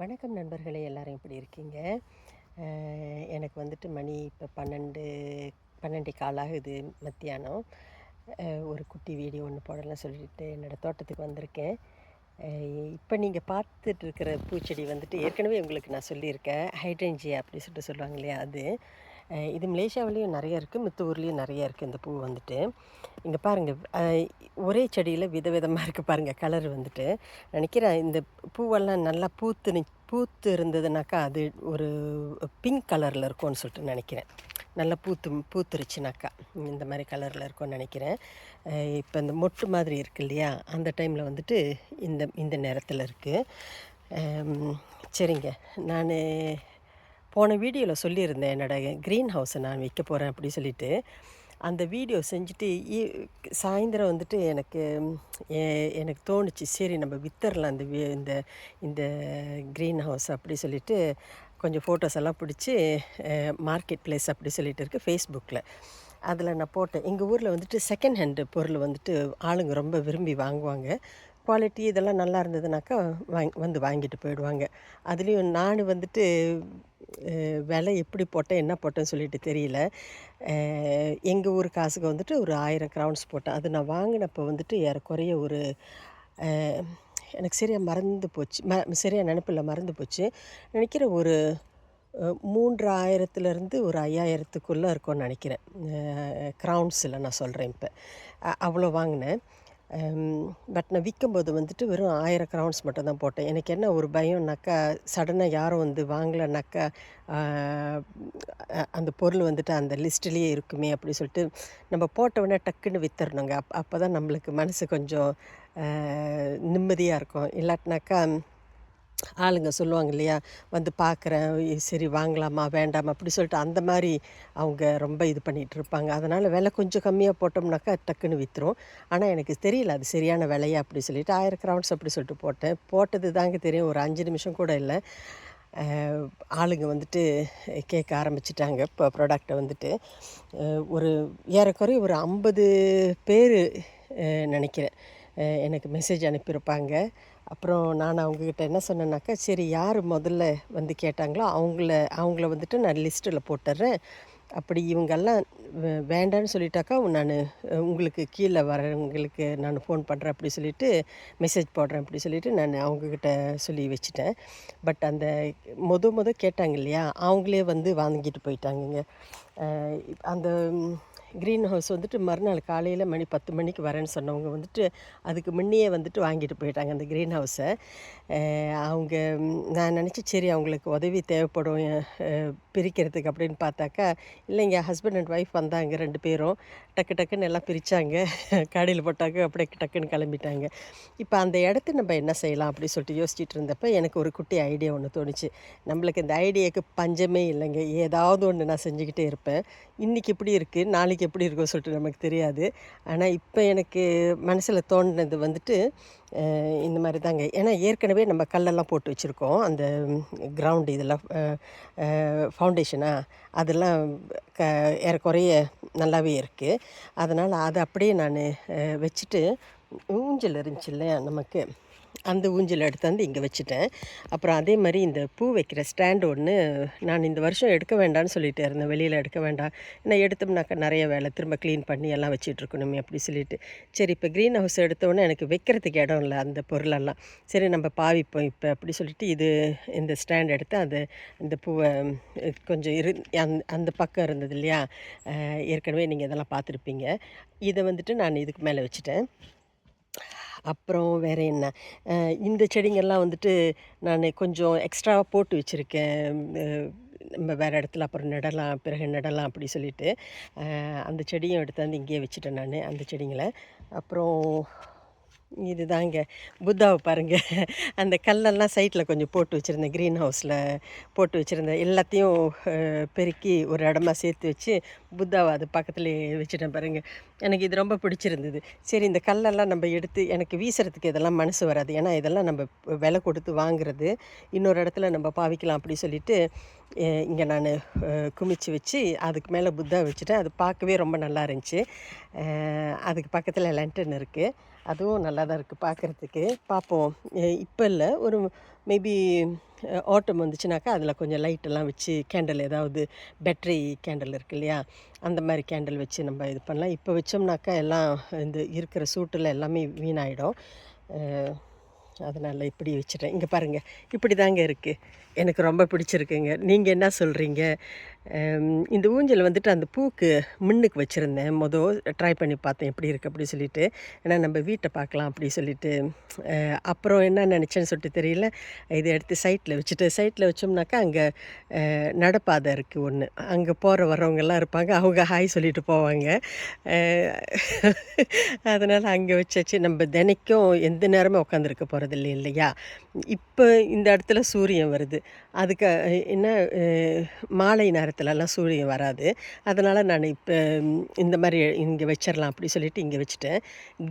வணக்கம் நண்பர்களே எல்லாரும் எப்படி இருக்கீங்க? எனக்கு வந்துட்டு மணி இப்போ பன்னெண்டு பன்னெண்டு காலாகுது மத்தியானம். ஒரு குட்டி வீடியோ ஒன்று போடலாம் சொல்லிட்டு என்னோடய தோட்டத்துக்கு வந்திருக்கேன். இப்போ நீங்கள் பார்த்துட்டு இருக்கிற பூச்செடி வந்துட்டு ஏற்கனவே உங்களுக்கு நான் சொல்லியிருக்கேன். ஹைட்ரேஞ்சியா அப்படி சொல்லிட்டு சொல்லுவாங்க இல்லையா அது. இது மலேசியாவிலையும் நிறைய இருக்குது மித்த ஊர்லேயும் நிறைய இருக்குது இந்த பூ வந்துட்டு. இங்கே பாருங்கள் ஒரே செடியில் விதவிதமாக இருக்குது பாருங்கள் கலர் வந்துட்டு. நினைக்கிறேன் இந்த பூவெல்லாம் நல்லா பூத்து பூத்து இருந்ததுனாக்கா அது ஒரு பிங்க் கலரில் இருக்கும்னு சொல்லிட்டு நினைக்கிறேன். நல்லா பூத்து பூத்துருச்சுனாக்கா இந்த மாதிரி கலரில் இருக்கும்னு நினைக்கிறேன். இப்போ இந்த மொட்டு மாதிரி இருக்கு இல்லையா அந்த டைமில் வந்துட்டு இந்த இந்த நேரத்தில் இருக்குது சரிங்க நான் போன வீடியோவில் சொல்லியிருந்தேன் என்னோடய க்ரீன் ஹவுஸை நான் வைக்க போகிறேன் அப்படி சொல்லிட்டு. அந்த வீடியோ செஞ்சுட்டு சாயந்தரம் வந்துட்டு எனக்கு எனக்கு தோணுச்சு சரி நம்ம வித்தரலாம் அந்த வி- இந்த இந்த க்ரீன் ஹவுஸ் அப்படி சொல்லிட்டு கொஞ்சம் ஃபோட்டோஸ் எல்லாம் பிடிச்சி மார்க்கெட் பிளேஸ் அப்படி சொல்லிட்டு இருக்கு ஃபேஸ்புக்கில் அதில் நான் போட்டேன். எங்கள் ஊரில் வந்துட்டு செகண்ட் ஹேண்டு பொருள் வந்துட்டு ஆளுங்க ரொம்ப விரும்பி வாங்குவாங்க. குவாலிட்டி இதெல்லாம் நல்லா இருந்ததுனாக்கா வாங் வந்து வாங்கிட்டு போயிடுவாங்க. அதுலேயும் நான் வந்துட்டு விலை எப்படி போட்டேன் என்ன போட்டேன்னு சொல்லிட்டு தெரியல. எங்கள் ஊர் காசுக்கு வந்துட்டு ஒரு ஆயிரம் க்ரௌண்ட்ஸ் போட்டேன். அது நான் வாங்கினப்போ வந்துட்டு ஏறக்குறைய ஒரு எனக்கு சரியாக மறந்து போச்சு. ம சரியாக நினப்பில் மறந்து போச்சு. நினைக்கிறேன் ஒரு மூன்றாயிரத்துலேருந்து ஆயிரத்துலேருந்து ஒரு ஐயாயிரத்துக்குள்ளே இருக்கும்னு நினைக்கிறேன். க்ரௌண்ட்ஸில் நான் சொல்கிறேன் இப்போ. அவ்வளோ வாங்கினேன். பட் நான் விற்கும்போது வந்துட்டு வெறும் ஆயிரம் க்ரௌண்ட்ஸ் மட்டும் தான் போட்டேன். எனக்கு என்ன ஒரு பயம்னாக்கா சடனாக யாரும் வந்து வாங்கலைனாக்கா அந்த பொருள் வந்துட்டு அந்த லிஸ்ட்லேயே இருக்குமே அப்படி சொல்லிட்டு நம்ம போட்டவுடனே டக்குன்னு வித்துறணுங்க அப் அப்போ தான் நம்மளுக்கு மனசு கொஞ்சம் நிம்மதியாக இருக்கும். இல்லாட்டினாக்கா ஆளுங்க சொல்லுவாங்க இல்லையா? வந்து பார்க்குறேன் சரி வாங்கலாமா வேண்டாமா அப்படி சொல்லிட்டு அந்த மாதிரி அவங்க ரொம்ப இது பண்ணிகிட்டு இருப்பாங்க. அதனால் விலை கொஞ்சம் கம்மியாக போட்டோம்னாக்கா டக்குன்னு விற்றுரும் ஆனால் எனக்கு தெரியல அது சரியான விலையா அப்படி சொல்லிட்டு ஆயிரம் கிரவுண்ட்ஸ் அப்படி சொல்லிட்டு போட்டேன். போட்டது தாங்க தெரியும் ஒரு அஞ்சு நிமிஷம் கூட இல்லை. ஆளுங்க வந்துட்டு கேட்க ஆரம்பிச்சிட்டாங்க இப்போ ப்ராடக்டை வந்துட்டு. ஒரு ஏறக்குறைய ஒரு ஐம்பது பேர் நினைக்கிறேன். எனக்கு மெசேஜ் அனுப்பியிருப்பாங்க. அப்புறம் நான் அவங்கக்கிட்ட என்ன சொன்னேன்னாக்கா சரி யார் முதல்ல வந்து கேட்டாங்களோ அவங்கள அவங்கள வந்துட்டு நான் லிஸ்ட்டில் போட்டுடுறேன் அப்படி இவங்கெல்லாம் வே- வேண்டான்னு சொல்லிட்டாக்கா நான் உங்களுக்கு கீழே வரவங்களுக்கு நான் ஃபோன் பண்ணுறேன் அப்படி சொல்லிவிட்டு மெசேஜ் போடுறேன் அப்படி சொல்லிவிட்டு நான் அவங்கக்கிட்ட சொல்லி வச்சுட்டேன். பட் அந்த மொதல் மொதல் கேட்டாங்க இல்லையா அவங்களே வந்து வாங்கிட்டு போயிட்டாங்கங்க. அந்த க்ரீன் ஹவுஸ் வந்துட்டு மறுநாள் காலையில் மணி பத்து மணிக்கு வரேன்னு சொன்னவங்க வந்துட்டு அதுக்கு முன்னையே வந்துட்டு வாங்கிட்டு போயிட்டாங்க அந்த க்ரீன் ஹவுஸை அவங்க நான் நினச்சி சரி அவங்களுக்கு உதவி தேவைப்படும் பிரிக்கிறதுக்கு அப்படின்னு பார்த்தாக்கா இல்லைங்க ஹஸ்பண்ட் அண்ட் ஒய்ஃப் வந்தாங்க ரெண்டு பேரும். டக்கு டக்குன்னு எல்லாம் பிரித்தாங்க காடியில் போட்டாங்க அப்படியே டக்குன்னு கிளம்பிட்டாங்க. இப்போ அந்த இடத்த நம்ம என்ன செய்யலாம் அப்படின்னு சொல்லிட்டு யோசிச்சுட்டு இருந்தப்போ எனக்கு ஒரு குட்டி ஐடியா ஒன்று தோணுச்சு. நம்மளுக்கு இந்த ஐடியாவுக்கு பஞ்சமே இல்லைங்க. ஏதாவது ஒன்று நான் செஞ்சுக்கிட்டே இருப்பேன். இன்றைக்கி எப்படி இருக்குது நாளைக்கு எப்படி இருக்கும்னு சொல்லிட்டு நமக்கு தெரியாது. ஆனால் இப்போ எனக்கு மனசில் தோண்டினது வந்துட்டு இந்த மாதிரி தாங்க. ஏன்னா ஏற்கனவே நம்ம கல்லெல்லாம் போட்டு வச்சுருக்கோம். அந்த கிரவுண்டு இதெல்லாம் ஃபவுண்டேஷனாக அதெல்லாம் க ஏறக்குறைய நல்லாவே இருக்குது அதனால் அதை அப்படியே நான் வச்சுட்டு ஊஞ்சல் இருந்துச்சு இல்லையா நமக்கு. அந்த ஊஞ்சல் எடுத்தாந்து இங்கே வச்சுட்டேன். அப்புறம் அதே மாதிரி இந்த பூ வைக்கிற ஸ்டாண்ட் ஒன்று நான் இந்த வருஷம் எடுக்க வேண்டாம்னு சொல்லிட்டு இருந்தேன். வெளியில் எடுக்க வேண்டாம். நான் எடுத்தோம்னாக்கா நிறைய வேலை திரும்ப க்ளீன் பண்ணி எல்லாம் வச்சிட்ருக்கணுமே அப்படி சொல்லிட்டு. சரி இப்போ க்ரீன் ஹவுஸ் எடுத்தோடனே எனக்கு வைக்கிறதுக்கு இடம் இல்லை அந்த பொருளெல்லாம். சரி நம்ம பாவிப்போம் இப்போ அப்படி சொல்லிட்டு இது இந்த ஸ்டாண்ட் எடுத்து அது இந்த பூவை கொஞ்சம் இரு அந்த அந்த பக்கம் இருந்தது இல்லையா? ஏற்கனவே நீங்கள் இதெல்லாம் பார்த்துருப்பீங்க. இதை வந்துட்டு நான் இதுக்கு மேலே வச்சுட்டேன். அப்புறம் வேறு என்ன? இந்த செடிங்கள்லாம் வந்துட்டு நான் கொஞ்சம் எக்ஸ்ட்ராவாக போட்டு வச்சுருக்கேன். நம்ம வேறு இடத்துல அப்புறம் நடலாம் பிறகு நடலாம் அப்படி சொல்லிட்டு. அந்த செடியும் எடுத்தாந்து இங்கேயே வச்சுட்டேன் நான் அந்த செடிங்களை. அப்புறம் இதுதாங்க புத்தாவை பாருங்கள் அந்த கல்லெல்லாம் சைட்டில் கொஞ்சம் போட்டு வச்சுருந்தேன் க்ரீன் ஹவுஸில் போட்டு வச்சுருந்தேன். எல்லாத்தையும் பெருக்கி ஒரு இடமா சேர்த்து வச்சு புத்தாவை அது பக்கத்துலேயே வச்சுட்டேன் பாருங்கள் எனக்கு இது ரொம்ப பிடிச்சிருந்தது. சரி இந்த கல்லெல்லாம் நம்ம எடுத்து எனக்கு வீசுறதுக்கு இதெல்லாம் மனசு வராது. ஏன்னா இதெல்லாம் நம்ம விலை கொடுத்து வாங்குறது. இன்னொரு இடத்துல நம்ம பாவிக்கலாம் அப்படி சொல்லிட்டு இங்கே நான் குமிச்சு வச்சு அதுக்கு மேலே புத்தா வச்சுட்டேன். அது பார்க்கவே ரொம்ப நல்லா இருந்துச்சு. அதுக்கு பக்கத்தில் லண்டன் இருக்குது அதுவும் நல்லா தான் இருக்குது பார்க்குறதுக்கு. பார்ப்போம். இப்போ இல்லை. ஒரு மேபி ஓட்டம் வந்துச்சுனாக்கா அதில் கொஞ்சம் லைட்டெல்லாம் வச்சு கேண்டில் ஏதாவது பேட்ரி கேண்டில் இருக்கு இல்லையா? அந்த மாதிரி கேண்டில் வச்சு நம்ம இது பண்ணலாம். இப்போ வச்சோம்னாக்கா எல்லாம் இந்த இருக்கிற சூட்டில் எல்லாமே வீணாயிடும். அதனால் இப்படி வச்சுட்டேன். இங்கே பாருங்கள் இப்படி தாங்க இருக்குது எனக்கு ரொம்ப பிடிச்சிருக்குங்க. நீங்கள் என்ன சொல்கிறீங்க இந்த ஊஞ்சல் வந்துட்டு அந்த பூக்கு முன்னுக்கு வச்சுருந்தேன். மொதல் ட்ரை பண்ணி பார்த்தேன் எப்படி இருக்குது அப்படி சொல்லிட்டு. ஏன்னா நம்ம வீட்டை பார்க்கலாம் அப்படி சொல்லிட்டு. அப்புறம் என்ன நினச்சேன்னு சொல்லிட்டு தெரியல. இதை எடுத்து சைட்டில் வச்சுட்டு சைட்டில் வச்சோம்னாக்கா அங்கே நடப்பாதை இருக்குது ஒன்று அங்கே போகிற வர்றவங்கெல்லாம் இருப்பாங்க. அவங்க ஹாய் சொல்லிட்டு போவாங்க. அதனால் அங்கே வச்சாச்சு. நம்ம தினைக்கும் எந்த நேரமும் உட்காந்துருக்க போகிறது இல்லை இல்லையா? இப்போ இந்த இடத்துல சூரியன் வருது. அதுக்கு என்ன மாலை நேரத்தில் இடத்துலலாம் சூரியன் வராது. அதனால் நான் இப்போ இந்த மாதிரி இங்கே வச்சிடலாம் அப்படி சொல்லிட்டு இங்கே வச்சுட்டேன்.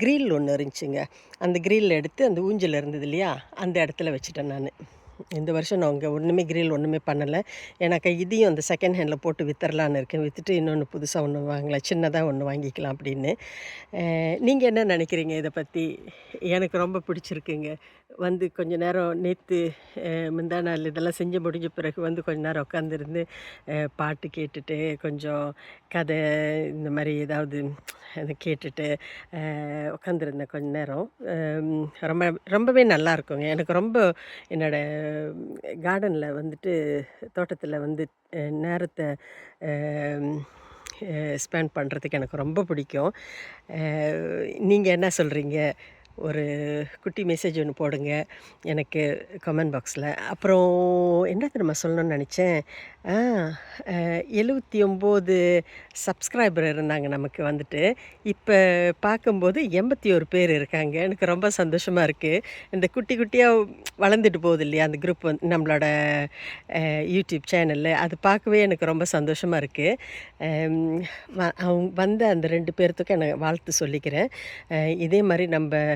கிரில் ஒன்று இருந்துச்சுங்க. அந்த கிரில் எடுத்து அந்த ஊஞ்சல் இருந்தது இல்லையா? அந்த இடத்துல வச்சுட்டேன் நான். இந்த வருஷம் நான் அங்கே ஒன்றுமே கிரில் ஒன்றுமே பண்ணலை. எனக்கு இதையும் அந்த செகண்ட் ஹேண்டில் போட்டு வித்தரலான்னு இருக்கேன். விற்றுட்டு இன்னொன்று புதுசாக ஒன்று வாங்கலாம் சின்னதாக ஒன்று வாங்கிக்கலாம் அப்படின்னு நீங்கள் என்ன நினைக்கிறீங்க இதை பற்றி எனக்கு ரொம்ப பிடிச்சிருக்குங்க. வந்து கொஞ்ச நேரம் நேற்று முந்தா நாள் இதெல்லாம் செஞ்சு முடிஞ்ச பிறகு வந்து கொஞ்ச நேரம் உட்காந்துருந்து பாட்டு கேட்டுட்டு கொஞ்சம் கதை இந்த மாதிரி ஏதாவது கேட்டுட்டு உட்காந்துருந்தேன் கொஞ்ச நேரம். ரொம்ப ரொம்பவே நல்லா இருக்குங்க. எனக்கு ரொம்ப என்னோட கார்டனில் வந்துட்டு தோட்டத்தில் வந்து நேரத்தை ஸ்பெண்ட் பண்ணுறதுக்கு எனக்கு ரொம்ப பிடிக்கும். நீங்கள் என்ன சொல்கிறீங்க ஒரு குட்டி மெசேஜ் ஒன்று போடுங்க. எனக்கு கமெண்ட் பாக்ஸில் அப்புறம் என்ன தெரியுமா சொல்லணும்னு நினச்சேன்? எழுபத்தி ஒம்பது சப்ஸ்கிரைபர் இருந்தாங்க நமக்கு வந்துட்டு. இப்போ பார்க்கும்போது எண்பத்தி ஒரு பேர் இருக்காங்க. எனக்கு ரொம்ப சந்தோஷமாக இருக்குது இந்த குட்டி குட்டியாக வளர்ந்துட்டு போகுது இல்லையா? அந்த குரூப் வந்து நம்மளோட யூடியூப் சேனலில் அது பார்க்கவே எனக்கு ரொம்ப சந்தோஷமாக இருக்குது அவங்க வந்த அந்த ரெண்டு பேர்த்துக்கும் எனக்கு வாழ்த்து சொல்லிக்கிறேன். இதே மாதிரி நம்ம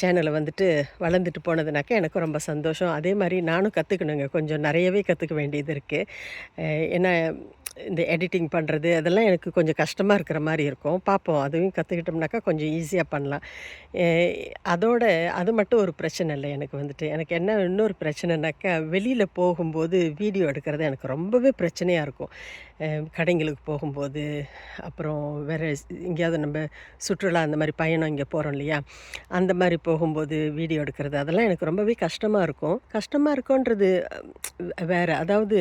சேனலை வந்துட்டு வளர்ந்துட்டு போனதுனாக்கா எனக்கு ரொம்ப சந்தோஷம். அதே மாதிரி நானும் கற்றுக்கணுங்க கொஞ்சம் நிறையவே கற்றுக்க வேண்டியது இருக்குது ஏன்னா இந்த எடிட்டிங் பண்ணுறது அதெல்லாம் எனக்கு கொஞ்சம் கஷ்டமாக இருக்கிற மாதிரி இருக்கும். பார்ப்போம். அதுவும் கற்றுக்கிட்டோம்னாக்கா கொஞ்சம் ஈஸியாக பண்ணலாம். அதோட அது மட்டும் ஒரு பிரச்சனை இல்லை எனக்கு வந்துட்டு. எனக்கு என்ன இன்னொரு பிரச்சனைனாக்கா வெளியில் போகும்போது வீடியோ எடுக்கிறது எனக்கு ரொம்பவே பிரச்சனையாக இருக்கும். கடைங்களுக்கு போகும்போது அப்புறம் வேறு எங்கேயாவது நம்ம சுற்றுலா அந்த மாதிரி பயணம் இங்கே போகிறோம் இல்லையா? அந்த மாதிரி போகும்போது வீடியோ எடுக்கிறது அதெல்லாம் எனக்கு ரொம்பவே கஷ்டமாக இருக்கும். கஷ்டமாக இருக்கும்ன்றது வேறு. அதாவது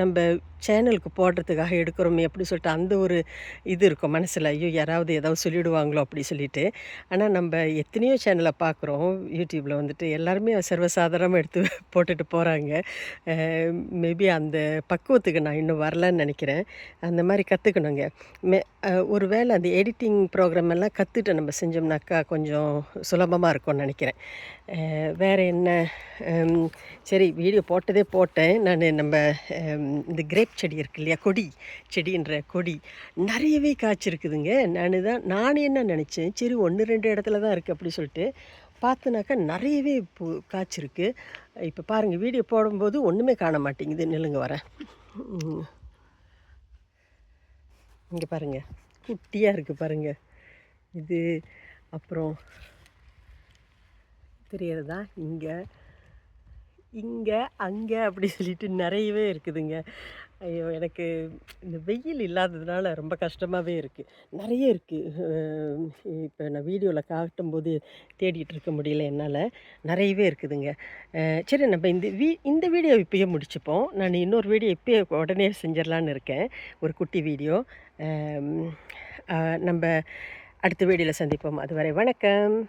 நம்ம சேனலுக்கு போடுறதுக்காக எடுக்கிறோமே அப்படி சொல்லிட்டு அந்த ஒரு இது இருக்கும் மனசில். ஐயோ யாராவது ஏதாவது சொல்லிவிடுவாங்களோ அப்படி சொல்லிட்டு. ஆனால் நம்ம எத்தனையோ சேனலை பார்க்குறோம். யூடியூப்பில் வந்துட்டு எல்லாருமே சர்வசாதாரணமாக எடுத்து போட்டுட்டு போகிறாங்க மேபி அந்த பக்குவத்துக்கு நான் இன்னும் வரலன்னு நினைக்கிறேன். அந்த மாதிரி கற்றுக்கணுங்க மே ஒரு வேளை அந்த எடிட்டிங் ப்ரோக்ராம் எல்லாம் கற்றுட்டு நம்ம செஞ்சோம்னா பண்ணாக்கா கொஞ்சம் சுலபமாக இருக்கும்னு நினைக்கிறேன். வேறு என்ன? சரி வீடியோ போட்டதே போட்டேன். நான் நம்ம இந்த கிரேப் செடி இருக்கு இல்லையா? கொடி செடின்ற கொடி. நிறையவே காய்ச்சிருக்குதுங்க. நான் தான் நான் என்ன நினச்சேன்? சரி ஒன்று ரெண்டு இடத்துல தான் இருக்குது அப்படி சொல்லிட்டு பார்த்தனாக்கா நிறையவே பூ காய்ச்சிருக்கு. இப்போ பாருங்கள் வீடியோ போடும்போது ஒன்றுமே காண மாட்டேங்குது. நில்லுங்க வரேன். இங்கே பாருங்கள் குட்டியாக இருக்குது பாருங்கள் இது அப்புறம் தெரியறதா? இங்கே. இங்கே அங்கே அப்படி சொல்லிட்டு நிறையவே இருக்குதுங்க. ஐயோ எனக்கு இந்த வெயில் இல்லாததுனால ரொம்ப கஷ்டமாகவே இருக்குது நிறைய இருக்குது இப்போ நான் வீடியோவில் காட்டும்போது தேடிட்டு இருக்க முடியல என்னால். நிறையவே இருக்குதுங்க. சரி நம்ம இந்த வீ இந்த வீடியோ இப்போயே முடிச்சுப்போம். நான் இன்னொரு வீடியோ இப்போயே உடனே செஞ்சிடலான்னு இருக்கேன். ஒரு குட்டி வீடியோ. நம்ம அடுத்த வீடியோவில் சந்திப்போம். அதுவரை வணக்கம்.